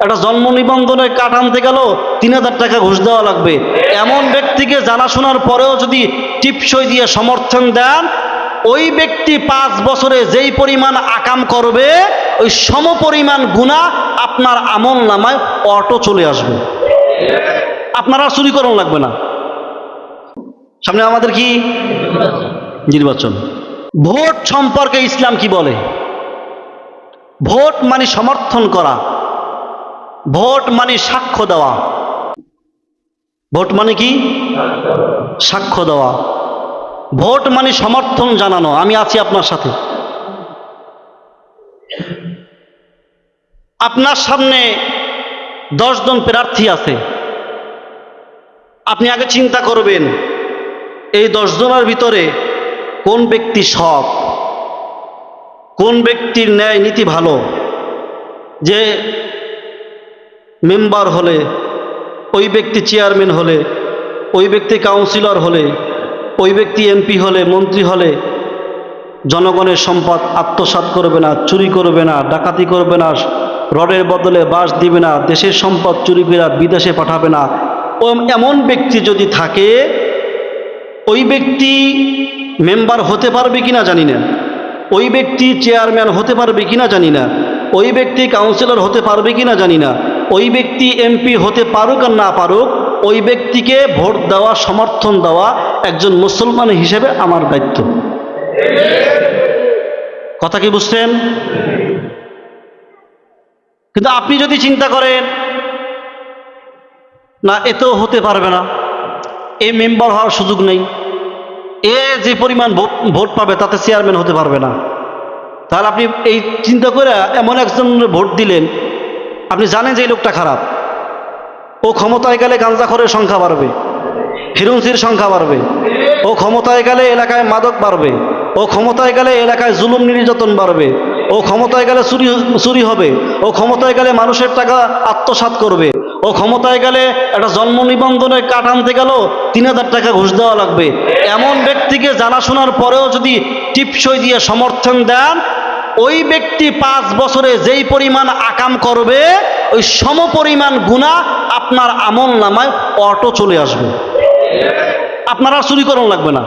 একটা জন্ম নিবন্ধনের কাঠ আনতে গেল, তিন হাজার টাকা ঘুষ দেওয়া লাগবে। এমন ব্যক্তিকে জানাশোনার পরেও যদি টিপসই দিয়ে সমর্থন দেন, ওই ব্যক্তি পাঁচ বছরে যেই পরিমাণ আকাম করবে, ওই সম পরিমাণ গুণা আপনার আমল নামায় অটো চলে আসবে। আপনার আর চুরি করানো লাগবে না। সামনে আমাদের কি? নির্বাচন। ভোট সম্পর্কে ইসলাম কি বলে? ভোট মানে সমর্থন করা। ভোট মানে সাক্ষ্য দেওয়া। ভোট মানে কি? সাক্ষ্য দেওয়া। ভোট মানে সমর্থন জানানো। আমি আছি আপনার সাথে। আপনার সামনে দশজন প্রার্থী আছে। আপনি আগে চিন্তা করবেন, এই দশজনের ভিতরে কোন ব্যক্তি সৎ? কোন ব্যক্তির ন্যায় নীতি ভালো? যে মেম্বার হলে, ওই ব্যক্তি চেয়ারম্যান হলে, ওই ব্যক্তি কাউন্সিলর হলে, ওই ব্যক্তি এমপি হলে, মন্ত্রী হলে, জনগণের সম্পদ আত্মসাৎ করবে না, চুরি করবে না, ডাকাতি করবে না, রডের বদলে বাস দিবে না, দেশের সম্পদ চুরি করে বিদেশে পাঠাবে না। এমন ব্যক্তি যদি থাকে, ওই ব্যক্তি মেম্বার হতে পারবে কিনা জানি না। ওই ব্যক্তি চেয়ারম্যান হতে পারবে কিনা জানি না। ওই ব্যক্তি কাউন্সিলর হতে পারবে কিনা জানি না। ওই ব্যক্তি এমপি হতে পারুক আর না পারুক, ওই ব্যক্তিকে ভোট দেওয়া, সমর্থন দেওয়া একজন মুসলমান হিসেবে আমার দায়িত্ব। কথা কি বুঝছেন? কিন্তু আপনি যদি চিন্তা করেন, না এতেও হতে পারবে না। এ মেম্বার হওয়ার সুযোগ নেই। এ যে পরিমাণ ভোট পাবে, তাতে চেয়ারম্যান হতে পারবে না। তাহলে আপনি এই চিন্তা করে এমন একজন ভোট দিলেন আপনি জানেন যে এই লোকটা খারাপ। ও ক্ষমতায় গেলে গাঞ্জাখরের সংখ্যা বাড়বে হিরুঞ্চির সংখ্যা বাড়বে। ও ক্ষমতায় গেলে এলাকায় মাদক বাড়বে, ও ক্ষমতায় গেলে এলাকায় জুলুম নির্যাতন বাড়বে, ও ক্ষমতায় গেলে চুরি চুরি হবে, ও ক্ষমতায় গেলে মানুষের টাকা আত্মসাৎ করবে, ও ক্ষমতায় গেলে একটা জন্ম নিবন্ধনের কাঠ আনতে গেল, তিন হাজার টাকা ঘুষ দেওয়া লাগবে। এমন ব্যক্তিকে জানাশোনার পরেও যদি টিপসই দিয়ে সমর্থন দেন ওই ব্যক্তি পাঁচ বছরে যেই পরিমাণ আকাম করবে, ওই সম পরিমাণ গুণা আপনার আমল নামায় অটো চলে আসবে। আপনারা চুরি করণ লাগবে না।